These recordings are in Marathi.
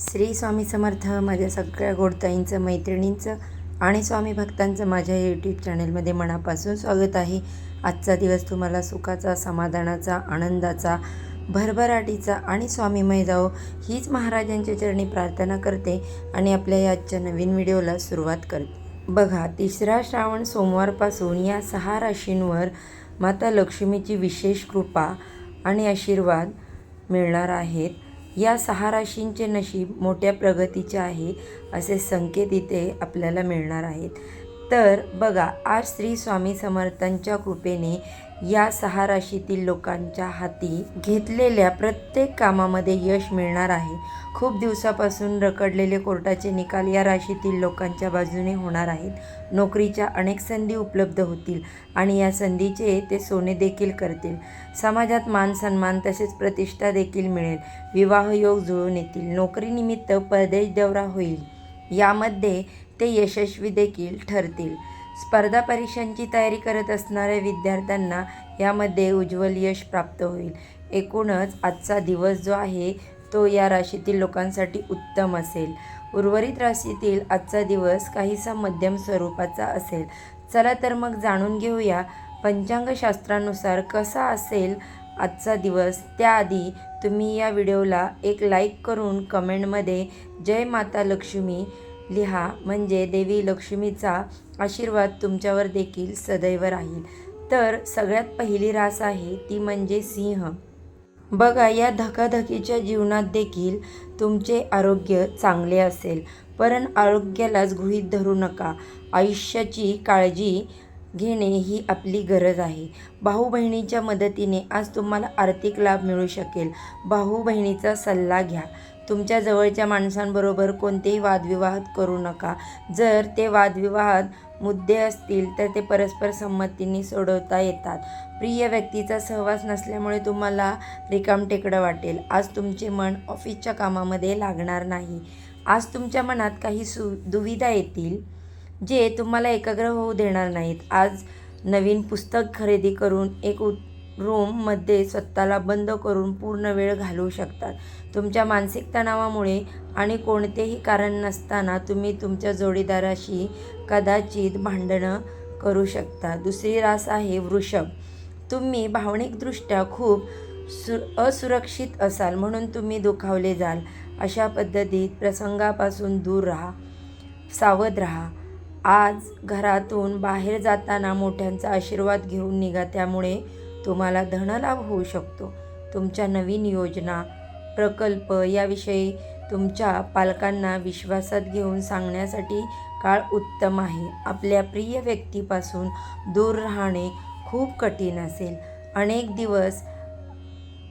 श्री स्वामी समर्थ माझ्या सगळ्या गोडताईंचं मैत्रिणींचं आणि स्वामी भक्तांचं माझ्या यूट्यूब चॅनलमध्ये मनापासून स्वागत आहे. आजचा दिवस तुम्हाला सुखाचा समाधानाचा आनंदाचा भरभराटीचा आणि स्वामीमय जाओ हीच महाराजांच्या चरणी प्रार्थना करते आणि आपल्या या आजच्या नवीन व्हिडिओला सुरुवात करते. बघा तिसरा श्रावण सोमवारपासून या सहा राशींवर माता लक्ष्मीची विशेष कृपा आणि आशीर्वाद मिळणार आहेत. या सहा राशींचे नशीब मोठ्या प्रगतीचे आहे असे संकेत इथे आपल्याला मिळणार आहेत. तर बघा आज श्री स्वामी समर्थांच्या कृपेने या सहा राशीतील लोकांच्या हाती घेतलेल्या प्रत्येक कामामध्ये यश मिळणार आहे. खूप दिवसापासून रखडलेले कोर्टाचे निकाल या राशीतील लोकांच्या बाजूने होणार आहेत. नोकरीच्या अनेक संधी उपलब्ध होतील आणि या संधीचे ते सोने देखील करतील. समाजात मान सन्मान तसेच प्रतिष्ठा देखील मिळेल. विवाहयोग जुळून येतील. नोकरीनिमित्त परदेश दौरा होईल. यामध्ये ते यशस्वी देखील ठरतील. स्पर्धा परीक्षांची तयारी करत असणाऱ्या विद्यार्थ्यांना यामध्ये उज्ज्वल यश प्राप्त होईल. एकूणच आजचा दिवस जो आहे तो या राशीतील लोकांसाठी उत्तम असेल. उर्वरित राशीतील आजचा दिवस काहीसा मध्यम स्वरूपाचा असेल. चला तर मग जाणून घेऊया पंचांगशास्त्रानुसार कसा असेल आजचा दिवस. त्याआधी तुम्ही या व्हिडिओला एक लाईक करून कमेंटमध्ये जय माता लक्ष्मी लिहा म्हणजे देवी लक्ष्मीचा आशीर्वाद तुमच्यावर देखील सदैव राहील. तर सगळ्यात पहिली रास आहे ती म्हणजे सिंह. बघा या धकाधकीच्या जीवनात देखील तुमचे आरोग्य चांगले असेल पण आरोग्यालाच गृहीत धरू नका. आयुष्याची काळजी घेणे ही आपली गरज आहे. भाऊ बहिणीच्या मदतीने आज तुम्हाला आर्थिक लाभ मिळू शकेल. भाऊ बहिणीचा सल्ला घ्या. तुमच्या जवळच्या माणसांबरोबर कोणतेही वादविवाद करू नका. जर ते वादविवाद मुद्दे असतील तर ते परस्पर संमतीने सोडवता येतात. प्रिय व्यक्तीचा सहवास नसल्यामुळे तुम्हाला रिकामटेकडं वाटेल. आज तुमचे मन ऑफिसच्या कामामध्ये लागणार नाही. आज तुमच्या मनात काही सु दुविधा येतील जे तुम्हाला एकाग्र होऊ देणार नाहीत. आज नवीन पुस्तक खरेदी करून एक उ रूममध्ये स्वतःला बंद करून पूर्ण वेळ घालवू शकतात. तुमच्या मानसिक तणावामुळे आणि कोणतेही कारण नसताना तुम्ही तुमच्या जोडीदाराशी कदाचित भांडणं करू शकता. दुसरी रास आहे वृषभ. तुम्ही भावनिकदृष्ट्या खूप सु असुरक्षित असाल म्हणून तुम्ही दुखावले जाल. अशा पद्धतीत प्रसंगापासून दूर राहा सावध राहा. आज घरातून बाहेर जाताना मोठ्यांचा आशीर्वाद घेऊन निघा त्यामुळे तुम्हाला धनलाभ होऊ शकतो. तुमच्या नवीन योजना प्रकल्प याविषयी तुमच्या पालकांना विश्वासात घेऊन सांगण्यासाठी काळ उत्तम आहे. आपल्या प्रिय व्यक्तीपासून दूर राहणे खूप कठीण असेल. अनेक दिवस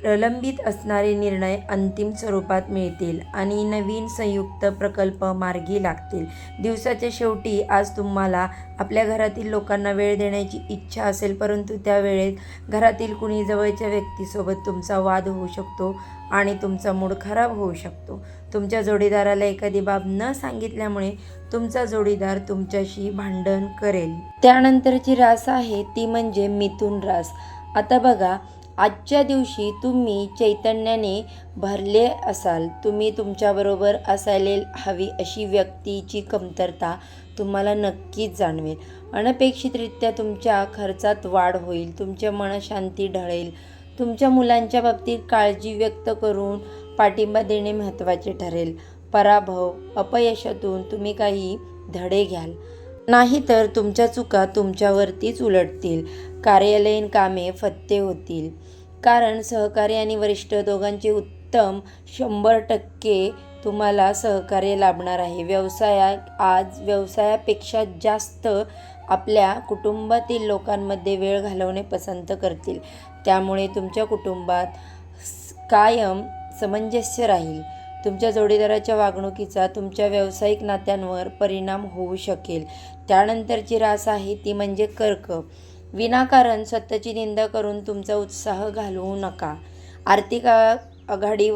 प्रलंबित असणारे निर्णय अंतिम स्वरूपात मिळतील आणि नवीन संयुक्त प्रकल्प मार्गी लागतील. दिवसाच्या शेवटी आज तुम्हाला आपल्या घरातील लोकांना वेळ देण्याची इच्छा असेल परंतु त्या वेळेत घरातील कुणी जवळच्या व्यक्तीसोबत तुमचा वाद होऊ शकतो आणि तुमचा मूड खराब होऊ शकतो. तुमच्या जोडीदाराला एखादी बाब न सांगितल्यामुळे तुमचा जोडीदार तुमच्याशी भांडण करेल. त्यानंतरची रास आहे ती म्हणजे मिथुन रास. आता बघा आजच्या दिवशी तुम्ही चैतन्याने भरले असाल. तुम्ही तुमच्याबरोबर असायला हवी अशी व्यक्तीची कमतरता तुम्हाला नक्कीच जाणवेल. अनपेक्षितरित्या तुमच्या खर्चात वाढ होईल तुमचे मनशांती ढळेल. तुमच्या मुलांच्या बाबतीत काळजी व्यक्त करून पाठिंबा देणे महत्त्वाचे ठरेल. पराभव अपयशातून तुम्ही काही धडे घ्याल. नाहीतर तुमच्या चुका तुमच्यावरतीच उलटतील. कार्यालयीन कामे फत्ते होतील. कारण सहकार्य आणि वरिष्ठ दोघांचे उत्तम शंभर टक्के तुम्हाला सहकार्य लाभणार आहे. व्यवसाया आज व्यवसायापेक्षा जास्त आपल्या कुटुंबातील लोकांमध्ये वेळ घालवणे पसंत करतील. त्यामुळे तुमच्या कुटुंबात कायम समंजस्य राहील. तुमच्या जोडीदाराच्या वागणुकीचा तुमच्या व्यावसायिक नात्यांवर परिणाम होऊ शकेल. त्यानंतरची रास आहे ती म्हणजे कर्क. विनाकारण स्वतःची निंदा करून तुमचा उत्साह घालवू नका. आर्थिक आघाडी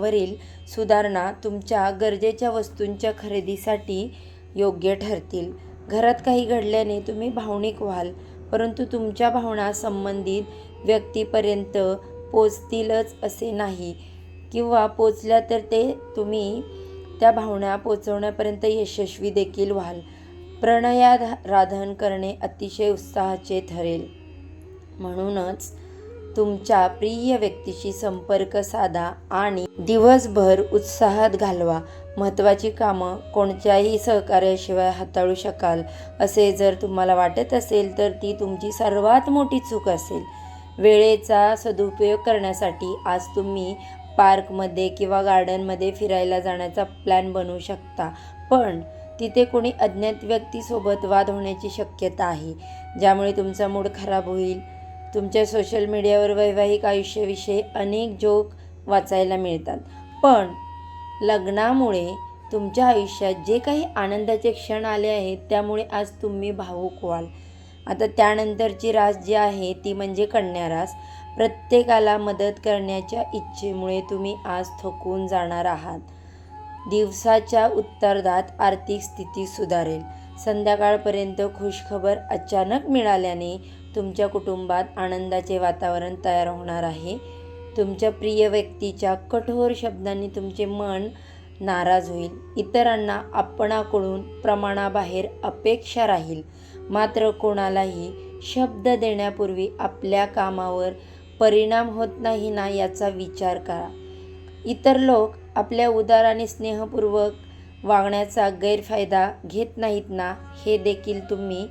वरील सुधारणा तुमच्या गरजेच्या वस्तूंच्या खरेदीसाठी योग्य ठरतील. घरात काही घडल्याने तुम्ही भावनिक व्हाल परंतु तुमच्या भावना संबंधित व्यक्तीपर्यंत पोचतीलच असे नाही. किंवा पोचल्या तर ते तुम्ही त्या भावना पोचवण्यापर्यंत यशस्वी देखील व्हाल. प्रणयाराधन करणे अतिशय उत्साहाचे ठरेल. म्हणूनच तुमच्या प्रिय व्यक्तीशी संपर्क साधा आणि दिवसभर उत्साहात घालवा. महत्त्वाची कामं कोणत्याही सहकार्याशिवाय हाताळू शकाल. असे जर तुम्हाला वाटत असेल तर ती तुमची सर्वात मोठी चूक असेल. वेळेचा सदुपयोग करण्यासाठी आज तुम्ही पार्कमध्ये किंवा गार्डनमध्ये फिरायला जाण्याचा प्लॅन बनवू शकता. पण तिथे कोणी अज्ञात व्यक्तीसोबत वाद होण्याची शक्यता आहे ज्यामुळे तुमचा मूड खराब होईल. तुमच्या सोशल मीडियावर वैवाहिक आयुष्याविषयी अनेक जोक वाचायला मिळतात. पण लग्नामुळे तुमच्या आयुष्यात जे काही आनंदाचे क्षण आले आहेत त्यामुळे आज तुम्ही भावूक व्हाल. आता त्यानंतरची रास जी आहे ती म्हणजे कन्या रास. प्रत्येकाला मदत करण्याच्या इच्छेमुळे तुम्ही आज थकून जाणार आहात. दिवसाच्या उत्तरार्धात आर्थिक स्थिती सुधारेल. संध्याकाळपर्यंत खुशखबर अचानक मिळाल्याने तुमच्या कुटुंबात आनंदाचे वातावरण तयार होणार आहे. तुमच्या प्रिय व्यक्तीच्या कठोर शब्दांनी तुमचे मन नाराज होईल. इतरांना आपणाकडून प्रमाणाबाहेर अपेक्षा राहील. मात्र कोणालाही शब्द देण्यापूर्वी आपल्या कामावर परिणाम होत नाही ना याचा विचार करा. इतर लोक आपल्या उदार आणि स्नेहपूर्वक वागण्याचा गैरफायदा घेत नाहीत ना हे देखील तुम्ही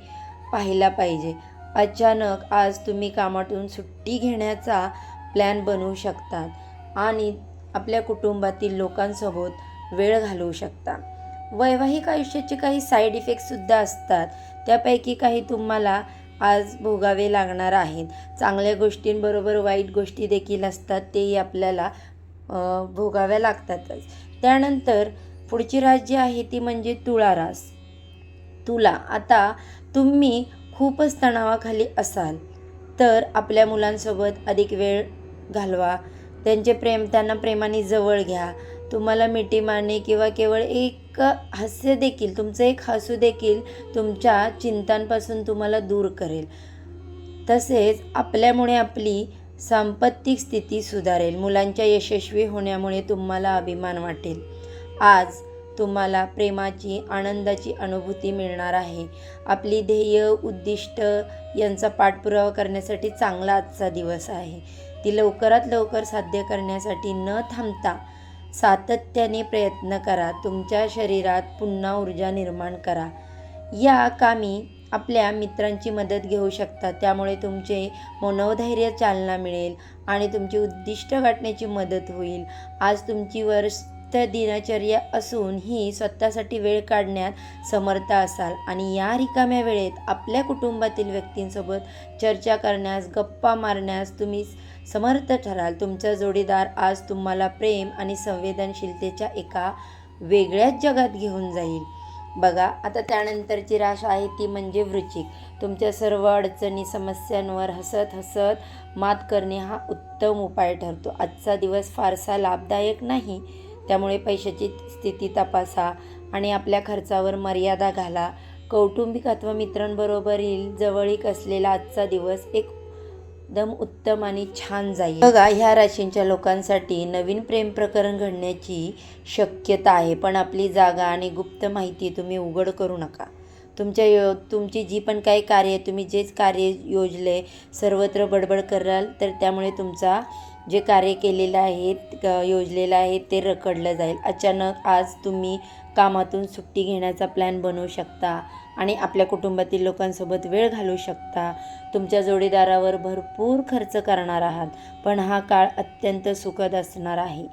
पाहिला पाहिजे. अचानक आज तुम्ही कामातून सुट्टी घेण्याचा प्लॅन बनवू शकतात आणि आपल्या कुटुंबातील लोकांसोबत वेळ घालवू शकता. वैवाहिक आयुष्याचे काही साईड इफेक्टसुद्धा असतात. त्यापैकी काही तुम्हाला आज भोगावे लागणार आहेत. चांगल्या गोष्टींबरोबर वाईट गोष्टी देखील असतात तेही आपल्याला भोगाव्या लागतातच. त्यानंतर पुढची रास जी आहे ती म्हणजे तुळा रास तुला आता तुम्ही खूपच तणावाखाली असाल तर आपल्या मुलांसोबत अधिक वेळ घालवा. त्यांचे प्रेम त्यांना प्रेमाने जवळ घ्या. तुम्हाला मिठी मारणे किंवा केवळ एक हास्य देखील तुमचं एक हसू देखील तुमच्या चिंतांपासून तुम्हाला दूर करेल. तसेच आपल्यामुळे आपली सांपत्तिक स्थिती सुधारेल. मुलांच्या यशस्वी होण्यामुळे तुम्हाला अभिमान वाटेल. आज तुम्हाला प्रेमाची आनंदाची अनुभूती मिळणार आहे. आपली ध्येय उद्दिष्ट यांचा पाठपुरावा करण्यासाठी चांगला आजचा दिवस आहे. ती लवकरात लवकर साध्य करण्यासाठी न थांबता सातत्याने प्रयत्न करा. तुमच्या शरीरात पुन्हा ऊर्जा निर्माण करा. या कामी आपल्या मित्रांची मदत घेऊ शकता त्यामुळे तुमचे मनोधैर्य चालना मिळेल आणि तुमची उद्दिष्ट गाठण्याची मदत होईल. आज तुमची वर्ष दिनचर्या असून ही स्वतःसाठी वेळ काढण्यात समर्थ असाल आणि या रिकाम्या वेळेत आपल्या कुटुंबातील व्यक्तींसोबत चर्चा करण्यास गप्पा मारण्यास तुम्ही समर्थ ठराल. तुमचा जोडीदार आज तुम्हाला प्रेम आणि संवेदनशीलतेच्या एका वेगळ्याच जगात घेऊन जाईल. बघा आता त्यानंतरची राश आहे ती म्हणजे वृचिक तुमच्या सर्व अडचणी समस्यांवर हसत हसत मात करणे हा उत्तम उपाय ठरतो. आजचा दिवस फारसा लाभदायक नाही. त्यामुळे पैशाची स्थिती तपासा आणि आपल्या खर्चावर मर्यादा घाला. कौटुंबिक अथवा मित्रांबरोबरील जवळीक असलेला आजचा दिवस एक एकदम उत्तम आणि छान जाईल. बघा ह्या राशींच्या लोकांसाठी नवीन प्रेम प्रकरण घडण्याची शक्यता आहे. पण आपली जागा आणि गुप्त माहिती तुम्ही उघड करू नका. तुमच्या यो तुमची जी पण काही कार्य तुम्ही जेच कार्य योजले सर्वत्र बडबड कराल तर त्यामुळे तुमचा जे कार्य केलेलं आहे योजलेलं आहे ते रखडलं जाईल. अचानक आज तुम्ही कामातून सुट्टी घेण्याचा प्लॅन बनवू शकता. आणि आपल्या कुटुंबातील लोकांसोबत वेळ घालवू शकता. तुमच्या जोडीदारावर भरपूर खर्च करणार आहात पण हा काळ अत्यंत सुखद असणार आहे.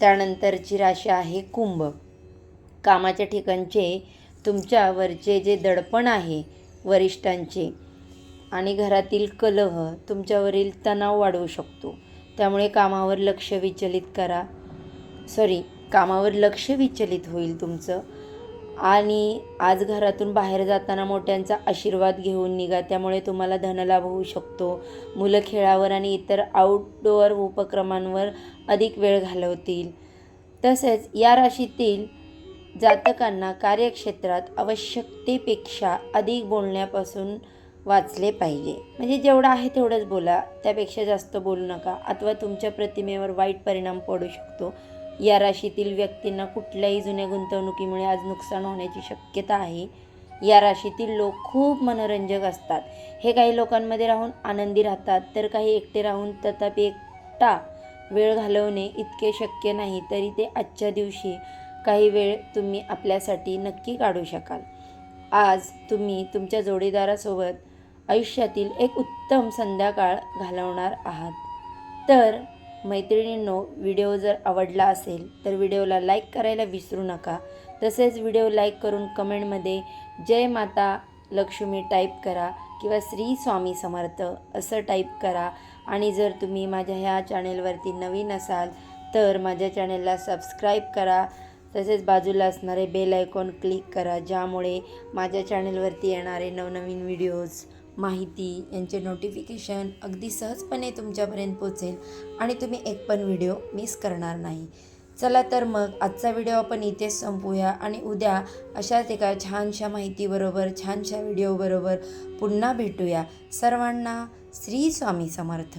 त्यानंतरची राशी आहे कुंभ. कामाच्या ठिकाणचे तुमच्यावरचे जे दडपण आहे वरिष्ठांचे आणि घरातील कलह तुमच्यावरील तणाव वाढवू शकतो. त्यामुळे कामावर लक्ष विचलित करा. सॉरी कामावर लक्ष विचलित होईल तुमचं. आणि आज घरातून बाहेर जाताना मोठ्यांचा आशीर्वाद घेऊन निघा. त्यामुळे तुम्हाला धनलाभ होऊ शकतो. मुलं खेळावर आणि इतर आउटडोअर उपक्रमांवर अधिक वेळ घालवतील. तसेच या राशीतील जातकांना कार्यक्षेत्रात आवश्यकतेपेक्षा अधिक बोलण्यापासून वाचले पाहिजे. म्हणजे जेवढं आहे तेवढंच बोला. त्यापेक्षा जास्त बोलू नका. अथवा तुमच्या प्रतिमेवर वाईट परिणाम पडू शकतो. या राशीतील व्यक्तींना कुठल्याही जुन्या गुंतवणुकीमुळे आज नुकसान होण्याची शक्यता आहे. या राशीतील लोक खूप मनोरंजक असतात. हे काही लोकांमध्ये राहून आनंदी राहतात. तर काही एकटे राहून तथापि एकटा वेळ घालवणे इतके शक्य नाही तरी ते आजच्या दिवशी काही वेळ तुम्ही आपल्यासाठी नक्की काढू शकाल. आज तुम्ही तुमच्या जोडीदारासोबत आयुष्यातील एक उत्तम संध्याकाळ घालवणार आहात. तर मैत्रिणींनो व्हिडिओ जर आवडला असेल तर व्हिडिओला लाईक करायला विसरू नका. तसेच व्हिडिओ लाईक करून कमेंटमध्ये जय माता लक्ष्मी टाईप करा किंवा श्री स्वामी समर्थ असं टाईप करा. आणि जर तुम्ही माझ्या ह्या चॅनेलवरती नवीन असाल तर माझ्या चॅनेलला सबस्क्राईब करा. तसेच बाजूला असणारे बेल आयकॉन क्लिक करा ज्यामुळे माझ्या चॅनेलवरती येणारे नवनवीन व्हिडिओज माहिती यांचे नोटिफिकेशन अगदी सहजपणे तुमच्यापर्यंत पोचेल आणि तुम्ही एक पण व्हिडिओ मिस करणार नाही. चला तर मग आजचा व्हिडिओ आपण इथेच संपूया आणि उद्या अशाच एका छानशा माहितीबरोबर छानशा व्हिडिओबरोबर पुन्हा भेटूया. सर्वांना श्री स्वामी समर्थ.